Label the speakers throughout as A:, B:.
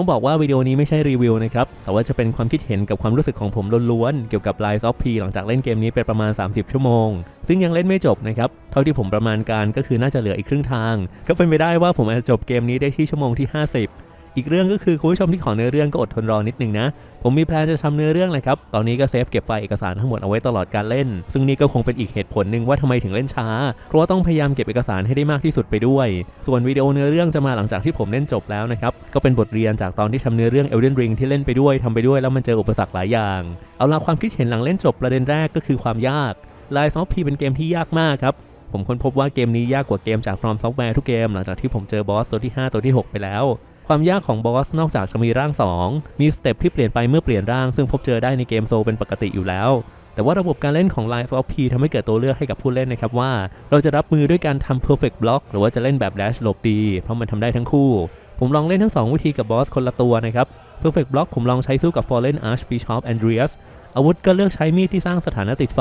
A: ต้องบอกว่าวิดีโอนี้ไม่ใช่รีวิวนะครับ แต่ว่าจะเป็นความคิดเห็นกับความรู้สึกของผมล้วนๆ เกี่ยวกับ Rise of P หลังจากเล่นเกมนี้ไปประมาณ 30 ชั่วโมง ซึ่งยังเล่นไม่จบนะครับ เท่าที่ผมประมาณการก็คือน่าจะเหลืออีกครึ่งทาง ก็เป็นไปได้ว่าผมอาจจะจบเกมนี้ได้ที่ชั่วโมงที่ 50 อีกเรื่องก็คือคุณผู้ชมที่ขอเนื้อเรื่องก็อดทนรอนิดนึงนะ ผมมีแพลนจะทำเนื้อเรื่องเลยครับ ตอนนี้ก็เซฟเก็บไฟล์เอกสารทั้งหมดเอาไว้ตลอดการเล่น ซึ่งนี่ก็คงเป็นอีกเหตุผลหนึ่งว่าทำไมถึงเล่นช้า เพราะว่าต้องพยายามเก็บเอกสารให้ได้มากที่สุดไปด้วย ส่วนวิดีโอเนื้อเรื่องจะมาหลังจากที่ผมเล่นจบแล้วนะครับ ก็เป็นบทเรียนจากตอนที่ทำเนื้อเรื่อง Elden Ring ที่เล่นไปด้วยทำไปด้วยแล้วมันเจออุปสรรคหลายอย่าง เอาละความคิดเห็นหลังเล่นจบประเด็นแรกก็คือความยาก Rise of P เป็นเกมที่ยากมากครับผมค้นพบว่าเกมนี้ยากกว่าเกมจาก From Software ทุกเกมหลังจากที่ผมเจอบอสตัวที่ 5 ตัวที่ 6 ไปแล้ว ความยากของบอสนอกจากจะมีร่าง 2 มีสเต็ปที่เปลี่ยนไปเมื่อเปลี่ยนร่าง ซึ่งพบเจอได้ในเกมโซลเป็นปกติอยู่แล้ว แต่ว่าระบบการเล่นของ Life of P ทำให้เกิดตัวเลือกให้กับผู้เล่นนะครับว่า เราจะรับมือด้วยการทำ perfect block หรือว่าจะเล่นแบบ dash หลบดี เพราะมันทำได้ทั้งคู่ ผมลองเล่นทั้ง 2 วิธีกับบอสคนละตัวนะครับ perfect block ผมลองใช้สู้กับ fallen archbishop andreas อาวุธก็เลือกใช้มีดที่สร้างสถานะติดไฟ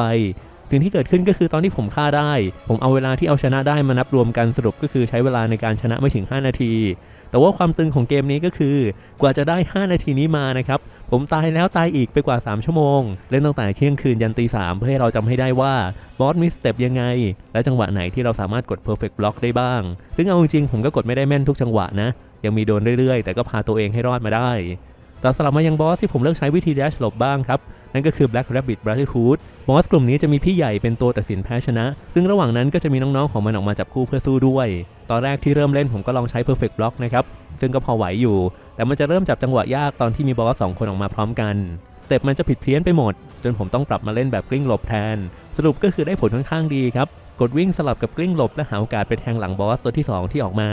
A: สิ่งที่เกิดขึ้นก็คือตอนที่ผมฆ่าได้ ผมเอาเวลาที่เอาชนะได้มานับรวมกันสรุปก็คือใช้เวลาในการชนะไม่ถึง 5 นาที แต่ว่าความตึงของเกมนี้ก็คือกว่าจะได้ 5 นาทีนี้มานะครับผมตายแล้วตายอีกไปกว่า 3 ชั่วโมง เล่นตั้งแต่เที่ยงคืนยันตีสามเพื่อให้เราจำให้ได้ว่าบอสมีสเต็ปยังไง และจังหวะไหนที่เราสามารถกด perfect block ได้บ้าง ซึ่งเอาจริงๆผมก็กดไม่ได้แม่นทุกจังหวะนะ ยังมีโดนเรื่อยๆ แต่ก็พาตัวเองให้รอดมาได้แต่สลับมายังบอสที่ผมเลือกใช้วิธี dash หลบบ้างครับ นั่นก็คือ Black Rabbit Brotherhood บอสกลุ่มนี้จะมีพี่ใหญ่เป็นตัวตัดสินแพ้ชนะ ซึ่งระหว่างนั้นก็จะมีน้องๆของมันออกมาจับคู่เพื่อสู้ด้วย ตอนแรกที่เริ่มเล่นผมก็ลองใช้ Perfect Block นะครับ ซึ่งก็พอไหวอยู่ แต่มันจะเริ่มจับจังหวะยากตอนที่มีบอสสองคนออกมาพร้อมกันสเต็ปมันจะผิดเพี้ยนไปหมด จนผมต้องปรับมาเล่นแบบกลิ้งหลบแทน สรุปก็คือได้ผลค่อนข้างดีครับกดวิ่งสลับกับกลิ้งหลบและหาโอกาสไปแทงหลังบอสตัวที่สองที่ออกมา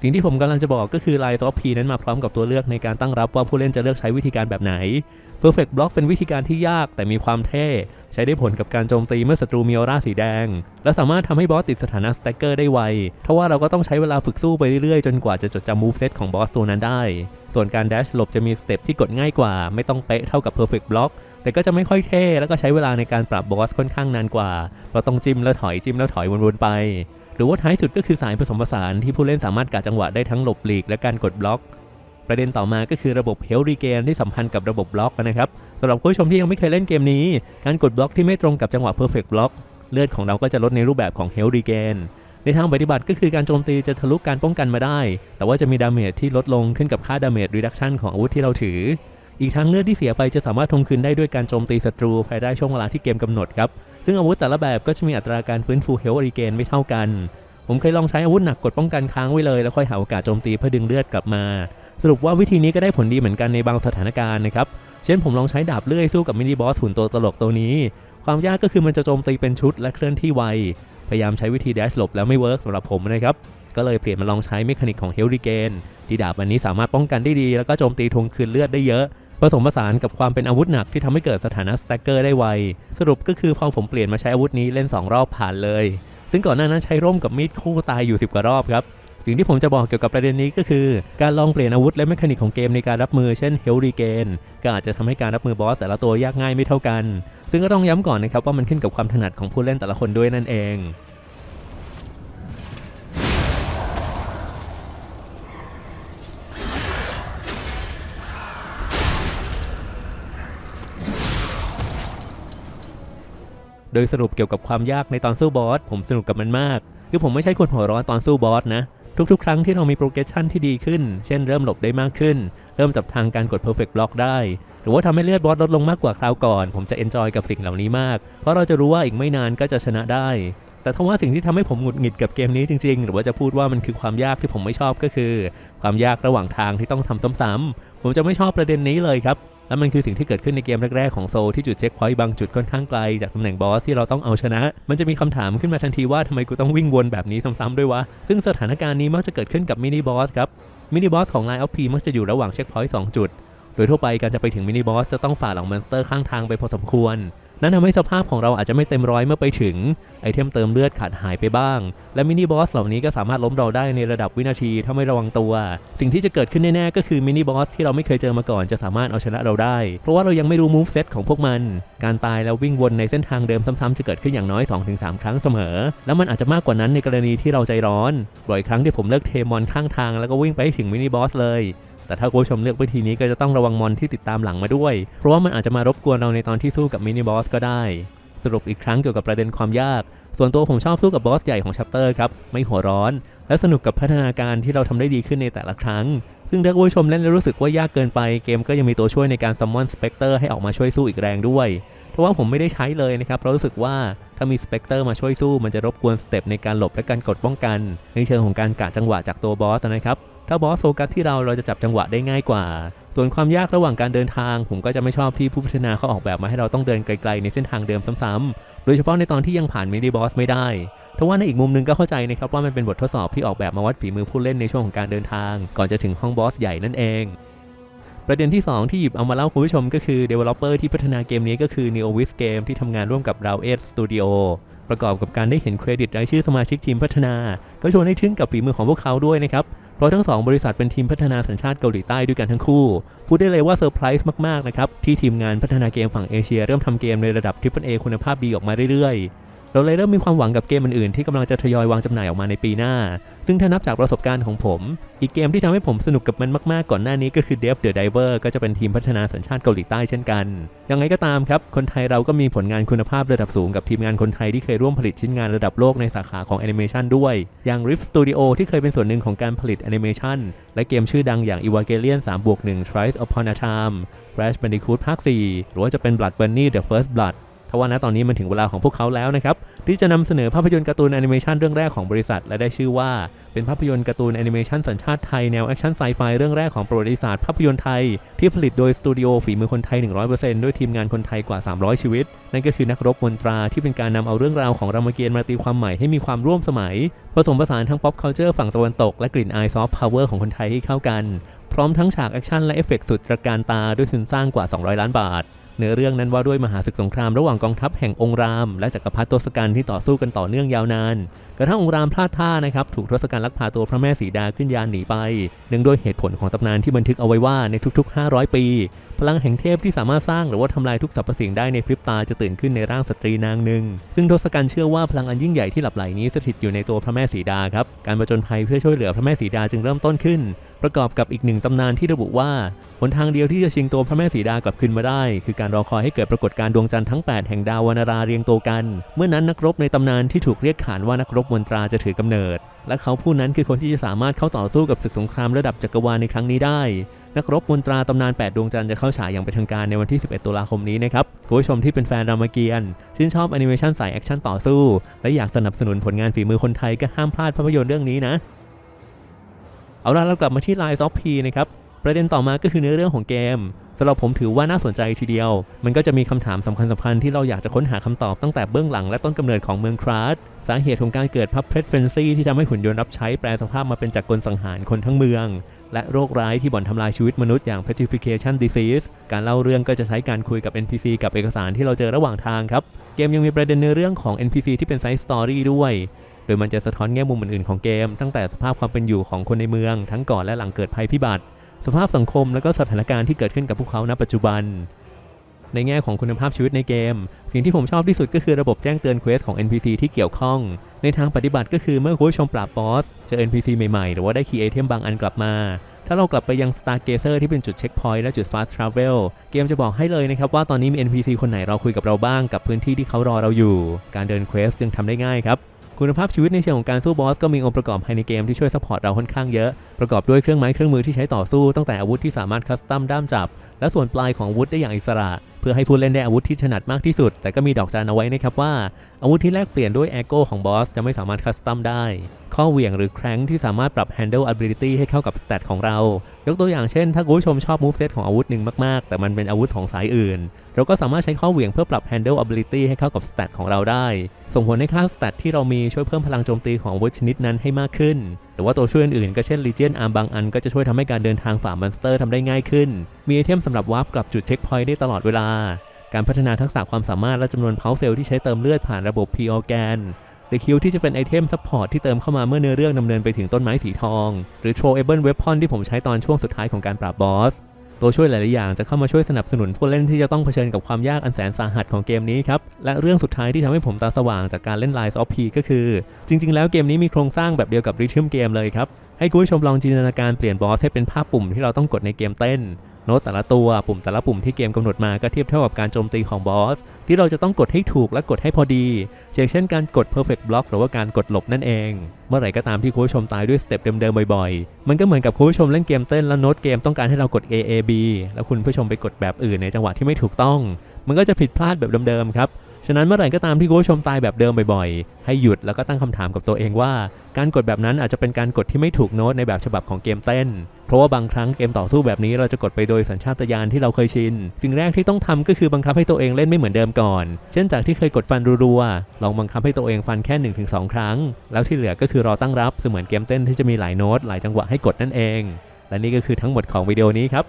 A: สิ่งที่ผมกำลังจะบอกก็คือ Line of P นั้นมาพร้อมกับตัวเลือกในการตั้งรับว่าผู้เล่นจะเลือกใช้วิธีการแบบไหน Perfect Block เป็นวิธีการที่ยากแต่มีความเท่ ใช้ได้ผลกับการโจมตีเมื่อศัตรูมีออร่าสีแดง และสามารถทำให้บอสติดสถานะสแต็กเกอร์ได้ไวเพราะว่าเราก็ต้องใช้เวลาฝึกสู้ไปเรื่อยๆ จนกว่าจะจดจำมูฟเซตของบอสตัวนั้นได้ ส่วนการแดชหลบจะมีสเต็ปที่กดง่ายกว่า ไม่ต้องเป๊ะเท่ากับ Perfect Block แต่ก็จะไม่ค่อยเท่แล้วก็ใช้เวลาในการปรับบอสค่อนข้างนานกว่า เราต้องจิ้มแล้วถอยจิ้มแล้วถอยวนๆไป หรือว่าท้ายสุดก็คือสายผสมผสานที่ผู้เล่นสามารถกะจังหวะได้ทั้งหลบหลีกและการกดบล็อก ประเด็นต่อมาก็คือระบบเฮลรีเกนที่สัมพันธ์กับระบบบล็อกนะครับสำหรับผู้ชมที่ยังไม่เคยเล่นเกมนี้ การกดบล็อกที่ไม่ตรงกับจังหวะ Perfect Block เลือดของเราก็จะลดในรูปแบบของเฮลรีเกนในทางปฏิบัติก็คือการโจมตีจะทะลุการป้องกันมาได้ แต่ว่าจะมีดาเมจที่ลดลงขึ้นกับค่าดาเมจรีดักชันของอาวุธที่เราถือ อีกทั้งเลือดที่เสียไปจะสามารถทวงคืนได้ด้วยการโจมตีศัตรูภายใต้ช่วงเวลาที่เกมกำหนดครับ ซึ่งอาวุธแต่ละแบบก็จะมีอัตราการฟื้นฟูเฮลรีเกนไม่เท่ากัน ผมเคยลองใช้อาวุธหนักกดป้องกันค้างไว้เลย แล้วค่อยหาโอกาสโจมตีเพื่อดึงเลือดกลับมา สรุปว่าวิธีนี้ก็ได้ผลดีเหมือนกันในบางสถานการณ์นะครับ เช่นผมลองใช้ดาบเลื่อยสู้กับมินิบอสหุ่นตัวตลกตัวนี้ ความยากก็คือมันจะโจมตีเป็นชุดและเคลื่อนที่ไว พยายามใช้วิธีแดชหลบแล้วไม่เวิร์กสำหรับผมนะครับ ก็เลยเปลี่ยนมาลองใช้เมคานิกของเฮลริเกนที่ดาบอันนี้สามารถป้องกันได้ดี แล้วก็โจมตีทวงคืนเลือดได้เยอะ ผสมผสานกับความเป็นอาวุธหนักที่ทำให้เกิดสถานะสแต็กเกอร์ได้ไว สรุปก็คือพอผมเปลี่ยนมาใช้อาวุธนี้เล่น 2 รอบผ่านเลย ซึ่งก่อนหน้านั้นใช้ร่มกับมีดคู่ตายอยู่ 10 กว่ารอบครับ สิ่งที่ผมจะบอกเกี่ยวกับประเด็นนี้ก็คือ การลองเปลี่ยนอาวุธและเมคานิกของเกมในการรับมือเช่นเฮลรีเกนก็อาจจะทำให้การรับมือบอสแต่ละตัวยากง่ายไม่เท่ากัน ซึ่งก็ต้องย้ำก่อนนะครับว่ามันขึ้นกับความถนัดของผู้เล่นแต่ละคนด้วยนั่นเอง โดยสรุปเกี่ยวกับความยากในตอนสู้บอสผมสนุกกับมันมาก คือผมไม่ใช่คนหัวร้อนตอนสู้บอสนะ ทุกๆ ครั้งที่เรามีโปรเกรสชันที่ดีขึ้น เช่นเริ่มหลบได้มากขึ้น เริ่มจับทางการกด perfect block ได้ หรือว่าทำให้เลือดบอสลดลงมากกว่าคราวก่อน ผมจะ enjoy กับสิ่งเหล่านี้มาก เพราะเราจะรู้ว่าอีกไม่นานก็จะชนะได้แต่ถ้าว่าสิ่งที่ทำให้ผมหงุดหงิดกับเกมนี้จริงๆ หรือว่าจะพูดว่ามันคือความยากที่ผมไม่ชอบก็คือ ความยากระหว่างทางที่ต้องทำซ้ำๆผมจะไม่ชอบประเด็นนี้เลยครับ และมันคือสิ่งที่เกิดขึ้นในเกมแรกๆของโซลที่จุดเช็คพอยต์บางจุดค่อนข้างไกลจากตำแหน่งบอสที่เราต้องเอาชนะ มันจะมีคำถามขึ้นมาทันทีว่าทำไมกูต้องวิ่งวนแบบนี้ซ้ำๆด้วยวะ ซึ่งสถานการณ์นี้มักจะเกิดขึ้นกับมินิบอสครับ มินิบอสของ Line of P มักจะอยู่ระหว่างเช็คพอยต์2จุด โดยทั่วไปการจะไปถึงมินิบอสจะต้องฝ่าหลังมอนสเตอร์ข้างทางไปพอสมควร นั่นทำให้สภาพของเราอาจจะไม่เต็มร้อยเมื่อไปถึง ไอเทมเติมเลือดขาดหายไปบ้าง และมินิบอสเหล่านี้ก็สามารถล้มเราได้ในระดับวินาทีถ้าไม่ระวังตัว สิ่งที่จะเกิดขึ้นแน่ๆก็คือมินิบอสที่เราไม่เคยเจอมาก่อนจะสามารถเอาชนะเราได้ เพราะว่าเรายังไม่รู้มูฟเซตของพวกมัน การตายแล้ววิ่งวนในเส้นทางเดิมซ้ำๆจะเกิดขึ้นอย่างน้อย 2-3 ครั้งเสมอ แล้วมันอาจจะมากกว่านั้นในกรณีที่เราใจร้อน บ่อยครั้งที่ผมเลิกเทมอนข้างทางแล้วก็วิ่งไปถึงมินิบอสเลย แต่ถ้าคุณผู้ชมเลือกวิธีนี้ก็จะต้องระวังมอนที่ติดตามหลังมาด้วย เพราะว่ามันอาจจะมารบกวนเราในตอนที่สู้กับมินิบอสก็ได้ สรุปอีกครั้งเกี่ยวกับประเด็นความยาก ส่วนตัวผมชอบสู้กับบอสใหญ่ของชัปเตอร์ครับ ไม่หัวร้อน และสนุกกับพัฒนาการที่เราทำได้ดีขึ้นในแต่ละครั้ง ซึ่งถ้าคุณผู้ชมเล่นแล้วรู้สึกว่ายากเกินไป เกมก็ยังมีตัวช่วยในการซัมมอนสเปกเตอร์ให้ออกมาช่วยสู้อีกแรงด้วย เพราะว่าผมไม่ได้ใช้เลยนะครับเพราะรู้สึกว่า ถ้ามีสเปกเตอร์มาช่วยสู้มันจะรบกวนสเต็ปในการหลบและการกดป้องกัน ในเชิงของการกะจังหวะจากตัวบอสนะครับถ้าบอสโฟกัสที่เราเราจะจับจังหวะได้ง่ายกว่า ส่วนความยากระหว่างการเดินทาง ผมก็จะไม่ชอบที่ผู้พัฒนาเขาออกแบบมาให้เราต้องเดินไกลๆในเส้นทางเดิมซ้ำๆ โดยเฉพาะในตอนที่ยังผ่านมินิบอสไม่ได้ทว่าในอีกมุมหนึงก็เข้าใจนะครับว่ามันเป็นบททดสอบที่ออกแบบมาวัดฝีมือผู้เล่นในช่วงของการเดินทาง ก่อนจะถึงห้องบอสใหญ่นั่นเอง ประเด็นที่ 2 ที่หยิบเอามาเล่าคุณผู้ชมก็คือ Developer ที่พัฒนาเกมนี้ก็คือ NeoWiz Game ที่ทำงานร่วมกับ r o w e d Studio ประกอบกับการได้เห็นเครดิตรายชื่อสมาชิกทีมพัฒนา ก็ชวนให้ทึ่งกับฝีมือของพวกเขาด้วยนะครับ เพราะทั้งสองบริษัทเป็นทีมพัฒนาสัญชาติเกาหลีใต้ด้วยกันทั้งคู่ พูดได้เลยว่าเซอร์ไพรส์มาก ๆ นะครับ ที่ทีมงานพัฒนาเกมฝั่งเอเชีย เริ่มทำเกมในระดับ Triple A คุณภาพดีออกมาเรื่อยๆ เราเลยเริ่มมีความหวังกับเกมอื่นๆที่กำลังจะทยอยวางจำหน่ายออกมาในปีหน้า ซึ่งถ้านับจากประสบการณ์ของผม อีกเกมที่ทำให้ผมสนุกกับมันมากๆก่อนหน้านี้ก็คือ Dev the Diver ก็จะเป็นทีมพัฒนาสัญชาติเกาหลีใต้เช่นกัน ยังไงก็ตามครับ คนไทยเราก็มีผลงานคุณภาพระดับสูงกับทีมงานคนไทยที่เคยร่วมผลิตชิ้นงานระดับโลกในสาขาของแอนิเมชันด้วย อย่าง Rift Studio ที่เคยเป็นส่วนหนึ่งของการผลิตแอนิเมชันและเกมชื่อดังอย่าง Evangelion 3บวก1 Tries Upon a Time Crash Bandicoot ภาค4หรือว่าจะเป็น Blood Bunny The First Blood ทว่าณตอนนี้มันถึงเวลาของพวกเขาแล้วนะครับที่จะนำเสนอภาพยนตร์การ์ตูนแอนิเมชันเรื่องแรกของบริษัท และได้ชื่อว่าเป็นภาพยนตร์การ์ตูนแอนิเมชันสัญชาติไทยแนวแอคชั่นไซไฟเรื่องแรกของประวัติศาสตร์ภาพยนตร์ไทย ที่ผลิตโดยสตูดิโอฝีมือคนไทย 100%ด้วยทีมงานคนไทยกว่า 300 ชีวิต นั่นก็คือนักรบมนตราที่เป็นการนำเอาเรื่องราวของรามเกียรติ์มาตีความใหม่ให้มีความร่วมสมัย ผสมผสานทั้ง pop culture ฝั่งตะวันตกและกลิ่นอายซอฟต์พาวเวอร์ของคนไทยให้เข้ากัน พร้อมทั้งฉากแอคชั่นและเอฟเฟกต์สุดตระการตาด้วยทุนสร้างกว่า 200 ล้านบาท เนื้อเรื่องนั้นว่าด้วยมหาศึกสงครามระหว่างกองทัพแห่งองค์ราม และจักรพรรดิทศกัณฐ์ที่ต่อสู้กันต่อเนื่องยาวนานกระทั่งองค์รามพลาดท่านะครับถูกทศกัณฐ์ลักพาตัวพระแม่สีดาขึ้นยานหนีไปเนื่องด้วยเหตุผลของตำนานที่บันทึกเอาไว้ว่าในทุก ๆ 500 ปี พลังแห่งเทพที่สามารถสร้างหรือว่าทำลายทุกสรรพสิ่งได้ในพริบตาจะตื่นขึ้นในร่างสตรีนางหนึ่งซึ่งทศกัณฐ์เชื่อว่าพลังอันยิ่งใหญ่ที่หลับไหลนี้สถิตอยู่ในตัวพระแม่สีดาครับการประจนภัยเพื่อช่วยเหลือพระแม่สีดาจึงเริ่มต้นขึ้นประกอบกับอีกหนึ่งตำนานที่ระบุว่าหนทางเดียวที่จะชิงตัวพระแม่สีดากลับคืนมาได้ คือการรอคอยให้เกิดปรากฏการดวงจันทร์ทั้ง 8 แห่งดาววนาราเรียงตัวกัน เมื่อนั้นนักรบในตำนานที่ถูกเรียกขานว่านักรบมนตราจะถือกำเนิด และเขาผู้นั้นคือคนที่จะสามารถเข้าต่อสู้กับศึกสงครามระดับจักรวาลในครั้งนี้ได้นักรบมนตราตำนาน 8 ดวงจันทร์จะเข้าฉายอย่างเป็นทางการในวันที่ 11 ตุลาคมนี้นะครับคุณผู้ชมที่เป็นแฟนรามเกียรติ์ชื่นชอบแอนิเมชันสายแอคชั่นต่อสู้ และอยากสนับสนุนผลงานฝีมือคนไทยก็ห้ามพลาดภาพยนตร์เรื่องนี้นะ เอาล่ะเรากลับมาที่ Lines of P นะครับประเด็นต่อมาก็คือเนื้อเรื่องของเกมสำหรับผมถือว่าน่าสนใจทีเดียว มันก็จะมีคำถามสำคัญสำคัญๆที่เราอยากจะค้นหาคำตอบตั้งแต่เบื้องหลังและต้นกำเนิดของเมืองคราสสาเหตุของการเกิดพับเพรสเฟนซีที่ทำให้หุ่นยนต์รับใช้แปลสภาพมาเป็นจักรกลสังหารคนทั้งเมือง และโรคร้ายที่บ่อนทำลายชีวิตมนุษย์อย่าง petrification disease การเล่าเรื่องก็จะใช้การคุยกับ NPC กับเอกสารที่เราเจอระหว่างทางครับ เกมยังมีประเด็นในเรื่องของ NPC ที่เป็นไซส์สตอรี่ด้วย โดยมันจะสะท้อนแง่มุมอื่นๆของเกม ตั้งแต่สภาพความเป็นอยู่ของคนในเมือง ทั้งก่อนและหลังเกิดภัยพิบัติ สภาพสังคมและก็สถานการณ์ที่เกิดขึ้นกับพวกเขาณปัจจุบัน ในแง่ของคุณภาพชีวิตในเกม สิ่งที่ผมชอบที่สุดก็คือระบบแจ้งเตือนเควสของ NPC ที่เกี่ยวข้อง ในทางปฏิบัติก็คือเมื่อคุณชมปราบบอสเจอ NPC ใหม่ๆ หรือว่าได้คีย์ไอเทมบางอันกลับมาถ้าเรากลับไปยัง Stargazer ที่เป็นจุดเช็คพอยต์และจุด Fast Travel เกมจะบอกให้เลยนะครับว่าตอนนี้มี NPC คนไหนรอคุยกับเราบ้างกับพื้นที่ที่เขารอเราอยู่ การเดินเควสยังทำได้ง่ายครับ คุณภาพชีวิตในเชิงของการสู้บอสก็มีองค์ประกอบภายในเกมที่ช่วยซัพพอร์ตเราค่อนข้างเยอะ ประกอบด้วยเครื่องไม้เครื่องมือที่ใช้ต่อสู้ตั้งแต่อาวุธที่สามารถคัสตัมด้ามจับ และส่วนปลายของอาวุธได้อย่างอิสระ พื่อให้ผู้เล่นได้อาวุธที่ถนัดมากที่สุด แต่ก็มีดอกจันเอาไว้นะครับว่า อาวุธที่แลกเปลี่ยนด้วยแอโก้ของบอสจะไม่สามารถคัสตัมได้ ข้อเหวี่ยงหรือแคร้งที่สามารถปรับ handle ability ให้เข้ากับสเตตของเรา ยกตัวอย่างเช่น ถ้าคุณผู้ชมชอบ move set ของอาวุธหนึ่งมากๆ แต่มันเป็นอาวุธของสายอื่น เราก็สามารถใช้ข้อเหวี่ยงเพื่อปรับ handle ability ให้เข้ากับสเตตของเราได้ ส่งผลให้ค่าสเตตที่เรามีช่วยเพิ่มพลังโจมตีของอาวุธชนิดนั้นให้มากขึ้น หรือว่าตัวช่วยอื่นๆก็เช่น Legion Arm บางอันก็จะช่วยทำให้การเดินทางฝ่ามอนสเตอร์ทำได้ง่ายขึ้น มีไอเทมสำหรับวาร์ปกลับจุดเช็คพอยต์ได้ตลอดเวลา การพัฒนาทักษะความสามารถและจำนวนเพาเซลที่ใช้เติมเลือดผ่านระบบ P organ หรือคิวที่จะเป็นไอเทมซัพพอร์ตที่เติมเข้ามาเมื่อเนื้อเรื่องดำเนินไปถึงต้นไม้สีทอง หรือ throwable weapon ที่ผมใช้ตอนช่วงสุดท้ายของการปราบบอส ตัวช่วยหลาย ๆ อย่างจะเข้ามาช่วยสนับสนุนผู้เล่นที่จะต้องเผชิญกับความยากอันแสนสาหัสของเกมนี้ครับ และเรื่องสุดท้ายที่ทำให้ผมตาสว่างจากการเล่น Lies of P ก็คือ จริง ๆ แล้วเกมนี้มีโครงสร้างแบบเดียวกับริทึมเกมเลยครับ ให้คุณผู้ชมลองจินตนาการเปลี่ยนบอสให้เป็นภาพปุ่มที่เราต้องกดในเกมเต้น โน้ตแต่ละตัวปุ่มแต่ละปุ่มที่เกมกำหนดมาก็เทียบเท่ากับการโจมตีของบอส ที่เราจะต้องกดให้ถูกและกดให้พอดีอย่างเช่นการกด perfect block หรือว่าการกดหลบนั่นเอง เมื่อไหร่ก็ตามที่คุณผู้ชมตายด้วยสเต็ปเดิมๆบ่อยๆ มันก็เหมือนกับคุณผู้ชมเล่นเกมเต้นแล้วโน้ตเกมต้องการให้เรากด A A B แล้วคุณผู้ชมไปกดแบบอื่นในจังหวะที่ไม่ถูกต้อง มันก็จะผิดพลาดแบบเดิมๆครับฉะนั้นเมื่อไหร่ก็ตามที่คุณผู้ชมตายแบบเดิมบ่อยๆ ให้หยุดแล้วก็ตั้งคำถามกับตัวเองว่า การกดแบบนั้นอาจจะเป็นการกดที่ไม่ถูกโน้ตในแบบฉบับของเกมเต้น เพราะว่าบางครั้งเกมต่อสู้แบบนี้เราจะกดไปโดยสัญชาตญาณที่เราเคยชิน สิ่งแรกที่ต้องทำก็คือบังคับให้ตัวเองเล่นไม่เหมือนเดิมก่อน เช่นจากที่เคยกดฟันรัวๆ ลองบังคับให้ตัวเองฟันแค่ 1-2 ครั้ง แล้วที่เหลือก็คือรอตั้งรับเสมือนเกมเต้นที่จะมีหลายโน้ตหลายจังหวะให้กดนั่นเอง และนี่ก็คือทั้งหมดของวิดีโอนี้ครับ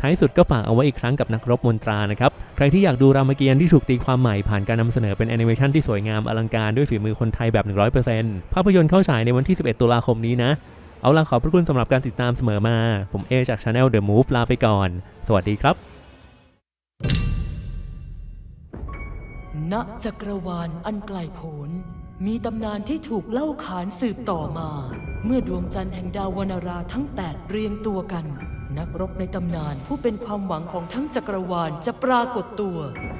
A: ท้ายสุดก็ฝากเอาไว้อีกครั้งกับนักรบมนตรานะครับ ใครที่อยากดูรามเกียรติ์ที่ถูกตีความใหม่ผ่านการนำเสนอเป็นแอนิเมชันที่สวยงามอลังการด้วยฝีมือคนไทยแบบ 100%ภาพยนตร์เข้าฉายในวันที่ 11 ตุลาคมนี้นะ เอาล่ะขอบพระคุณสำหรับการติดตามเสมอมา ผมเอจาก Channel The Move ลาไปก่อน สวัสดีครับ
B: ณจักรวาลอันไกลโพ้นมีตำนานที่ถูกเล่าขานสืบต่อมา เมื่อดวงจันทร์แห่งดาววนาราทั้ง 8 เรียงตัวกัน นักรบในตำนานผู้เป็นความหวังของทั้งจักรวาลจะปรากฏตัว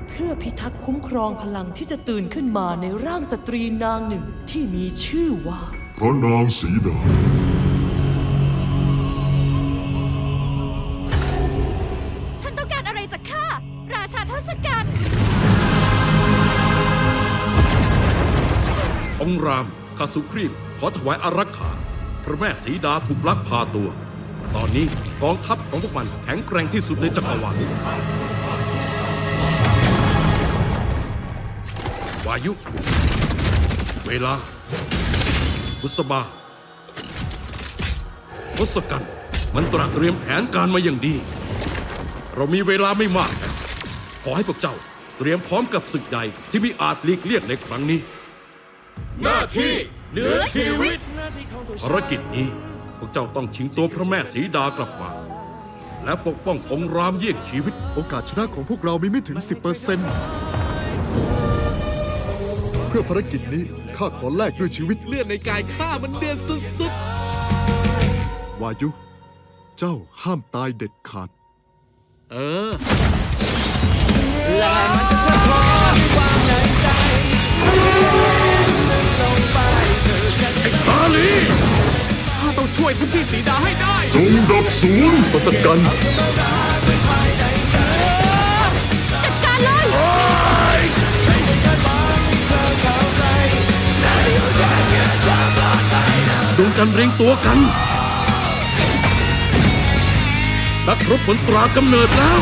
B: เพื่อพิทักษ์คุ้มครองพลังที่จะตื่นขึ้นมาในร่างสตรีนางหนึ่งที่มีชื่อว่า
C: พระนางสีดา
D: งรา
E: มข้าสุครีพขอถวายอารักขา พระแม่สีดาถูกลักพาตัว ตอนนี้กองทัพของพวกมันแข็งแกร่งที่สุดในจักรวาลวายุ เวลา บุษบาทศกัณฐ์มันตระเตรียมแผนการมาอย่างดี เรามีเวลาไม่มาก ขอให้พวกเจ้าเตรียมพร้อมกับศึกใหญ่ที่มิอาจหลีกเลี่ยงในครั้งนี้ หน้าที่เหนือชีวิต ภารกิจนี้พวกเจ้าต้องชิงตัวพระแม่สีดากลับมา และปกป้ององค์รามเยี่ยงชีวิต
C: โอกาสชนะของพวกเรามีไม่ถึง 10%เพื่อภารกิจนี้ข้าขอแลกด้วยชีวิต
F: เลือดในกายข้ามันเดือดสุด
C: วายุ เจ้าห้ามตายเด็ดขาด
F: ๆเออ
E: ต
F: วยท่านพี่สีดาให้ได้
C: จงดับศูนย์ทศกัณฐ์
D: จัดการเลย
E: ดวงจันทร์เร่งตัวกัน นักรบผลตรากำเนิดแล้ว